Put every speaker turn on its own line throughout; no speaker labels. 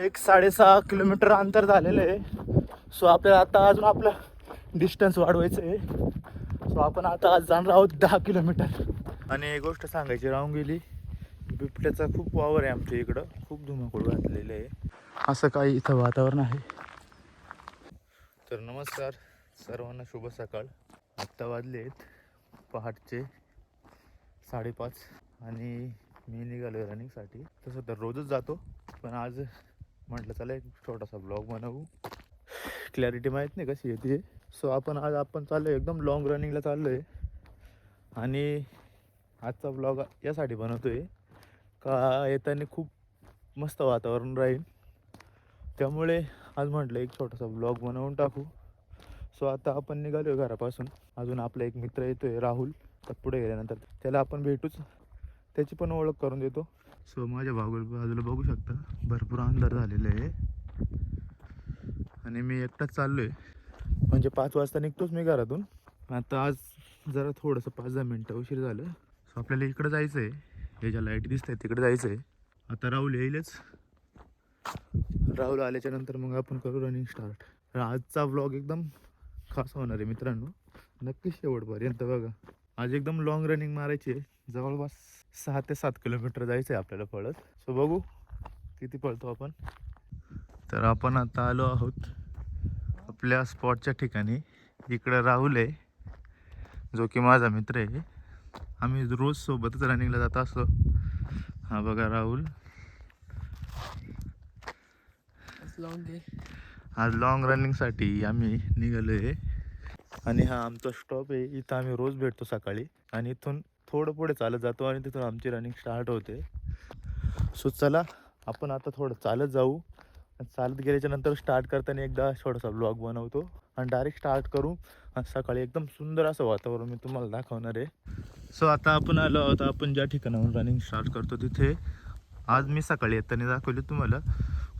एक साडेसहा किलोमीटर अंतर झालेलं आहे. सो आपल्याला आता अजून आपलं डिस्टन्स वाढवायचं आहे. सो आपण आता आज जाणार आहोत दहा किलोमीटर. आणि एक गोष्ट सांगायची राहून गेली बिबट्याचा खूप वावर आहे आमच्या इकडं. खूप धुमाकूळ घातलेलं आहे. असं काही इथं वातावरण आहे. तर नमस्कार सर्वांना शुभ सकाळ. आत्ता वाजले आहेत पहाटचे साडेपाच. आणि मी निघालो रनिंगसाठी तसं तर रोजच जातो पण आज म्हटलं चला एक छोटासा ब्लॉग बनवू. क्लॅरिटी माहीत नाही कशी येते. सो आपण आज आपण चाललो एकदम लॉंग रनिंगला चाललो आहे आणि आजचा ब्लॉग यासाठी बनवतो आहे का येताना खूप मस्त वातावरण राहील. त्यामुळे आज म्हटलं एक छोटासा ब्लॉग बनवून टाकू. सो आता आपण निघालो आहे घरापासून. अजून आपला एक मित्र येतो आहे राहुल. तर पुढे गेल्यानंतर त्याला आपण भेटूच. त्याची पण ओळख करून देतो. सो माझ्या बाजू बाजूला बघू शकता भरपूर अंधार झालेलं आहे. आणि मी एकटाच चाललो आहे म्हणजे पाच वाजता निघतोच मी घरातून. आता आज जरा थोडंसं पाच दहा मिनटं उशीर झालं. सो आपल्याला इकडं जायचं आहे हे ज्या लाइट दिसत आहे तिकडे जायचं आहे आता राहुल येईलच. राहुल आल्याच्यानंतर मग आपण करू रनिंग स्टार्ट आजचा व्लॉग एकदम खास होणार आहे मित्रांनो. नक्कीच शेवटपर्यंत बघा. आज एकदम लॉंग रनिंग मारायची आहे. जवळपास सहा ते सात किलोमीटर जायचं आहे आपल्याला पळत. सो बघू किती पळतो आपण. तर आपण आता आलो आहोत आपल्या स्पॉटच्या ठिकाणी. इकडं राहुल आहे जो की माझा मित्र आहे. आम्ही रोज सोबतच रनिंगला जात असतो. हा बघा राहुल. आज लॉंग रनिंगसाठी आम्ही निघालो आहे आणि हा आमचा स्टॉप आहे. इथं आम्ही रोज भेटतो सकाळी. आणि इथून थोडं पुढे चालत जातो आणि तिथून आमची रनिंग स्टार्ट होते. सो चला आपण आता थोडं चालत जाऊ. आणि चालत गेल्याच्यानंतर स्टार्ट करताना एकदा छोटासा ब्लॉग बनवतो. आणि डायरेक्ट स्टार्ट करू. आणि सकाळी एकदम सुंदर असं वातावरण मी तुम्हाला दाखवणार आहे. सो आता आपण आलो आहोत आपण ज्या ठिकाणाहून रनिंग स्टार्ट करतो तिथे. आज मी सकाळी येताना दाखवले तुम्हाला.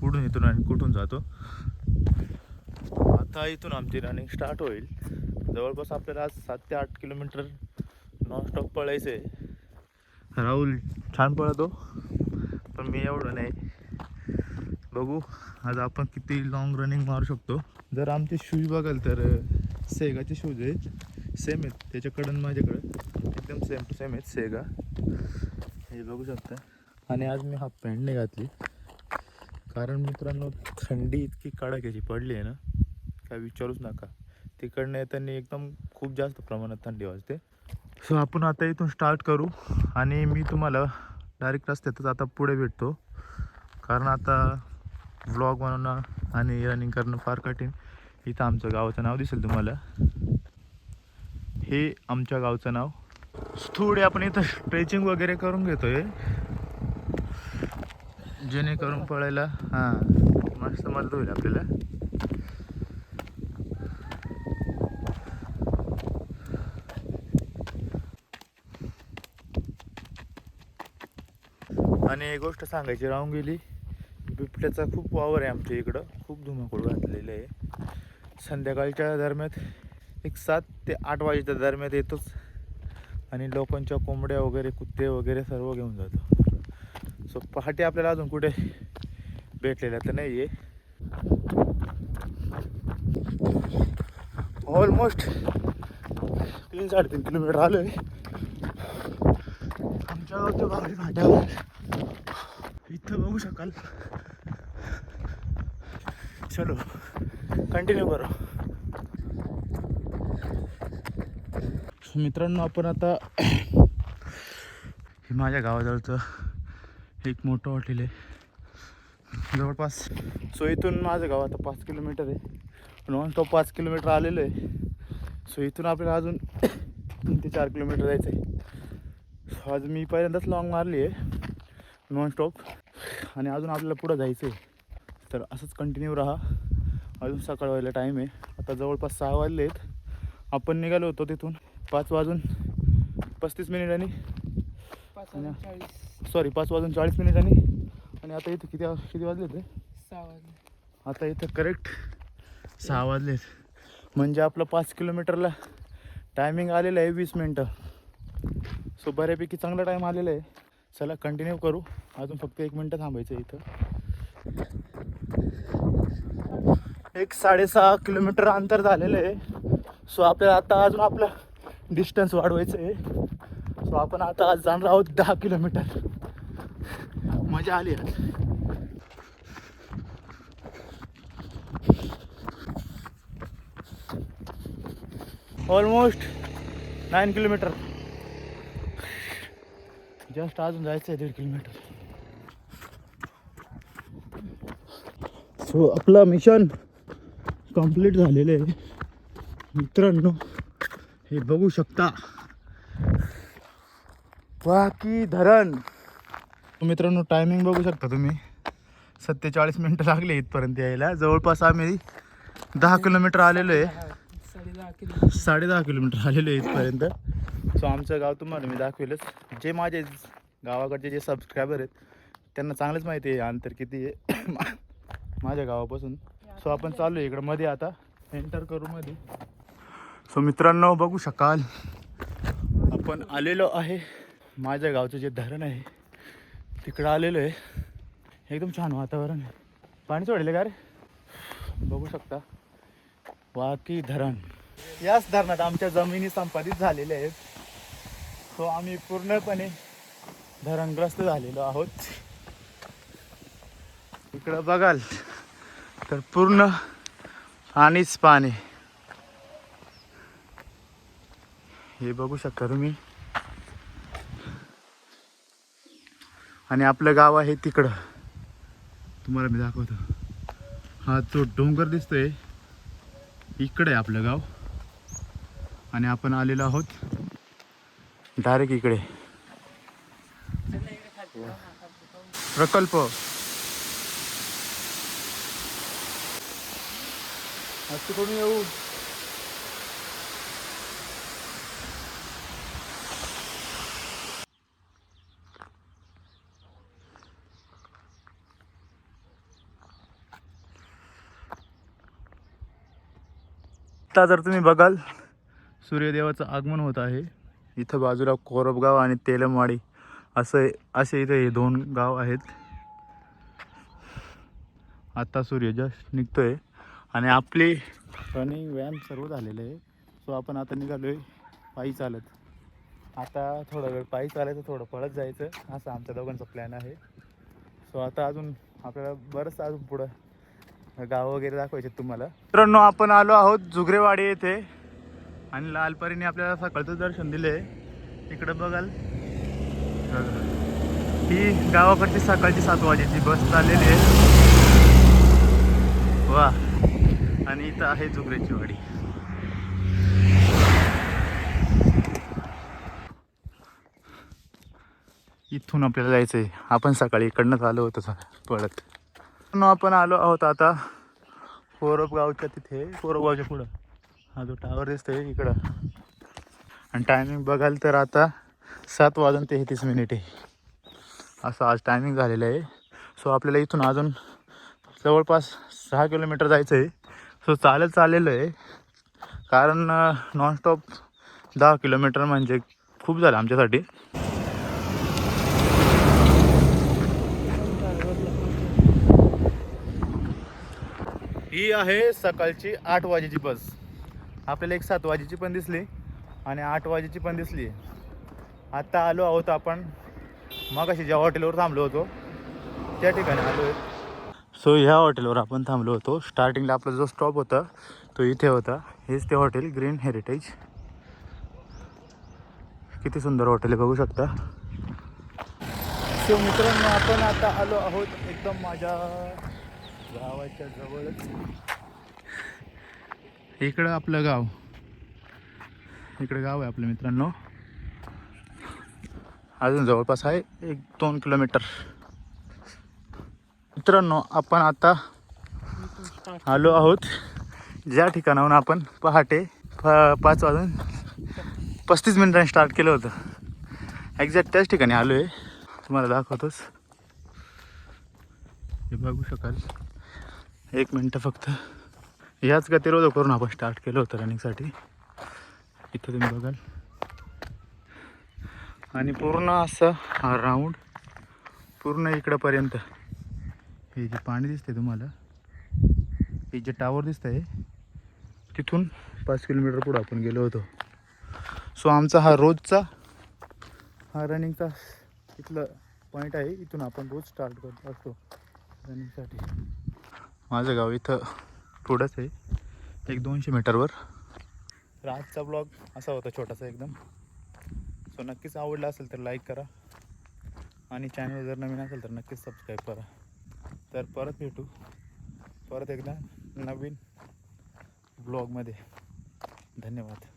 कुठून येतो आणि कुठून जातो. आता इथून आमची रनिंग स्टार्ट होईल. जवळपास आपल्याला आज सात ते आठ किलोमीटर नॉनस्टॉप पळायचं आहे राहुल छान पळतो. पण मी एवढं नाही. बघू. आज आपण किती लॉंग रनिंग मारू शकतो. जर आमचे शूज बघाल तर सेगाचे शूज आहेत. सेम आहेत. त्याच्याकडं माझ्याकडं. एकदम सेम टू सेम आहेत सेगा. हे बघू शकता. आणि आज मी हाफ पॅन्ट नाही घातली. कारण मित्रांनो थंडी इतकी कडाक्याची पडली आहे ना. काय विचारूच नका. तिकडनं येताना एकदम खूप जास्त प्रमाणात थंडी वाजते. सो आपण आता इथून स्टार्ट करू. आणि मी तुम्हाला डायरेक्ट रस्त्यातच आता पुढे भेटतो. कारण आता व्लॉग बनवणं आणि रनिंग करणं फार कठीण. इथं आमचं गावाचं नाव दिसेल तुम्हाला. हे आमच्या गावचं नाव. थोडी आपण इथं स्ट्रेचिंग वगैरे करून घेतोय. जेणेकरून पळायला हां मस्त मदत होईल आपल्याला. आणि एक गोष्ट सांगायची राहून गेली. बिबट्याचा खूप वावर आहे आमच्या इकडं. खूप धुमाकूळ घातलेलं आहे. संध्याकाळच्या दरम्यान एक सात ते आठ वाजेच्या दरम्यान येतोच. आणि लोकांच्या कोंबड्या वगैरे कुत्ते वगैरे सर्व घेऊन जातो. सो पहाटे आपल्याला अजून कुठे भेटलेल्या तर नाही आहे ऑलमोस्ट तीन साडेतीन किलोमीटर आलो आहे आमच्या गावच्या इथं बघू शकाल. चलो कंटिन्यू करू. मित्रांनो आपण आता हे माझ्या गावाजवळचं एक मोठं हॉटेल आहे. जवळपास सो इथून माझं गाव आता पाच किलोमीटर आहे. नॉन स्टॉप पाच किलोमीटर आलेलं आहे. सो इथून आपल्याला अजून तीन ते चार किलोमीटर जायचं आहे सो आज मी पहिल्यांदाच लॉंग मारली आहे. नॉन स्टॉप आणि अजून आपल्याला पुढं जायचं आहे तर असंच कंटिन्यू राहा. अजून सकाळ व्हायला टाईम आहे. आता जवळपास सहा वाजले आहेत आपण निघालो होतो तिथून. पाच वाजून पस्तीस मिनिटांनी सॉरी पाच वाजून चाळीस. मिनिटांनी आणि आता इथं किती किती वाजले ते
सहा वाजले.
आता इथं करेक्ट सहा वाजलेत. म्हणजे आपलं पाच किलोमीटरला टायमिंग आलेलं आहे वीस मिनटं सो बऱ्यापैकी चांगला टाईम आलेला आहे. चला कंटिन्यू करू. अजून फक्त एक मिनटं थांबायचं इथं. एक साडेसहा किलोमीटर अंतर झालेलं आहे. सो आपल्याला आता अजून आपलं डिस्टन्स वाढवायचं आहे. सो आपण आता आज जाणार आहोत दहा किलोमीटर. मजा आली आज. Almost nine kilometre. जस्ट अजून जायचं आहे दीड किलोमीटर. सो आपलं मिशन कंप्लीट झालेलं आहे. मित्रांनो हे बघू शकता. बाकी धरण. मित्रांनो टायमिंग बघू शकता तुम्ही. सत्तेचाळीस मिनटं लागले इथपर्यंत यायला. जवळपास आम्ही दहा किलोमीटर आलेलो आहे.
साडे दहा
साडे दहा किलोमीटर आलेलो आहे इथपर्यंत. सो आमचं गाव तुम्हाला मी दाखवेलच. जे माझे गावाकडचे जे सबस्क्रायबर आहेत त्यांना चांगलंच माहिती आहे अंतर किती आहे. माझ्या गावापासून. सो आपण चालू आहे इकडं मध्ये आता. एंटर करू मध्ये. सो मित्रांनो बघू शकाल. आपण आलेलो आहे. माझ्या गावचं जे धरण आहे तिकडं आलेलो आहे. एकदम छान वातावरण आहे. पाणी सोडले का रे? बघू शकता. वाकी धरण. याच धरणात आमच्या जमिनी संपादित झालेल्या आहेत. सो आम्ही पूर्णपणे धरणग्रस्त झालेलो आहोत. इकडं बघाल तर पूर्ण पाणीच पाणी. हे बघू शकता तुम्ही. आणि आपलं गाव आहे तिकडं. तुम्हाला मी दाखवतो. हा जो डोंगर दिसतोय इकडे आहे आपलं गाव. आणि आपण आलेलो आहोत डायरेक्ट इकडे. प्रकल्प. आज तिकडून येऊ. आता जर तुम्ही बघाल सूर्यदेवाचं आगमन होत आहे. इथं बाजूला कोरबगाव आणि तेलमवाडी. असं असे इथे हे दोन गाव आहेत. आता सूर्य जस्ट निघतोय. आणि आपली रनिंग व्यायाम सर्व झालेलं आहे. सो आपण आता निघालो आहे पायी चालत. आता थोडा वेळ पायी चालायचं थोडं पळत जायचं. असं आमच्या दोघांचा प्लॅन आहे. सो आता अजून आपल्याला बरंच अजून पुढं गाव वगैरे दाखवायचे तुम्हाला. मित्रांनो आपण आलो आहोत जुगरेवाडी येथे. आणि लालपरीने आपल्याला सकाळचं दर्शन दिले. इकडं बघाल. ही गावाकडची सकाळची सात वाजेची बस चाललेली आहे. वा. आणि इथं आहे जुगऱ्याची वाडी. इथून आपल्याला जायचं आहे आपण सकाळी इकडनंच आलो होतो सा- पळत आपण आलो आहोत आता. कोरबगावच्या तिथे. कोरबगावच्या पुढं. हा जो टावर दिसतोय इकडं. आणि टायमिंग बघाल तर आता सात वाजून तेहतीस मिनिटे असं आज टायमिंग झालेलं आहे. सो आपल्याला इथून अजून जवळपास सहा किलोमीटर जायचं आहे. सो चालत चाललेलं आहे. कारण नॉनस्टॉप दहा किलोमीटर म्हणजे खूप झालं आमच्यासाठी. ही आहे सकाळची आठ वाजेची बस. आपल्याला एक सात वाजेची पण दिसली आणि आठ वाजेची पण दिसली. आत्ता आलो आहोत आपण मग अशी ज्या हॉटेलवर थांबलो होतो त्या ठिकाणी आलो सो ह्या हॉटेलवर आपण थांबलो होतो. स्टार्टिंगला आपला जो स्टॉप होता तो इथे होता. हेच ते हॉटेल ग्रीन हेरिटेज किती सुंदर हॉटेल आहे बघू शकता. सो मित्रांनो आपण आता आलो आहोत एकदम माझ्या गावाच्या जवळच. इकडं आपलं गाव. इकडे गाव आहे आपलं मित्रांनो. अजून जवळपास आहे एक दोन किलोमीटर. मित्रांनो आपण आता आलो आहोत. ज्या ठिकाणाहून आपण पहाटे प पाच वाजून पस्तीस मिनिटांनी स्टार्ट केलं होतं. एक्झॅक्ट त्याच ठिकाणी आलो आहे तुम्हाला दाखवतोच. हे बघू शकाल. एक मिनटं फक्त. ह्याच गतिरोध करून आपण स्टार्ट केलं होतं रनिंगसाठी इथं तुम्ही बघाल. आणि पूर्ण असं हा राऊंड पूर्ण इकडंपर्यंत. हे जे पाणी दिसतंय तुम्हाला हे जे टावर दिसतंय तिथून पाच किलोमीटर पुढं आपण गेलो होतो. सो आमचा हा रोजचा हा रनिंगचा इथलं पॉईंट आहे. इथून आपण रोज स्टार्ट करत असतो रनिंगसाठी माझं गाव इथं थोडंच आहे. एक दोनशे मीटरवर. तर आजचा ब्लॉग असा होता छोटासा एकदम. सो नक्कीच आवडला असेल तर लाईक करा. आणि चॅनल जर नवीन असेल तर नक्कीच सबस्क्राईब करा. तर परत भेटू. परत एकदा नवीन ब्लॉगमध्ये धन्यवाद.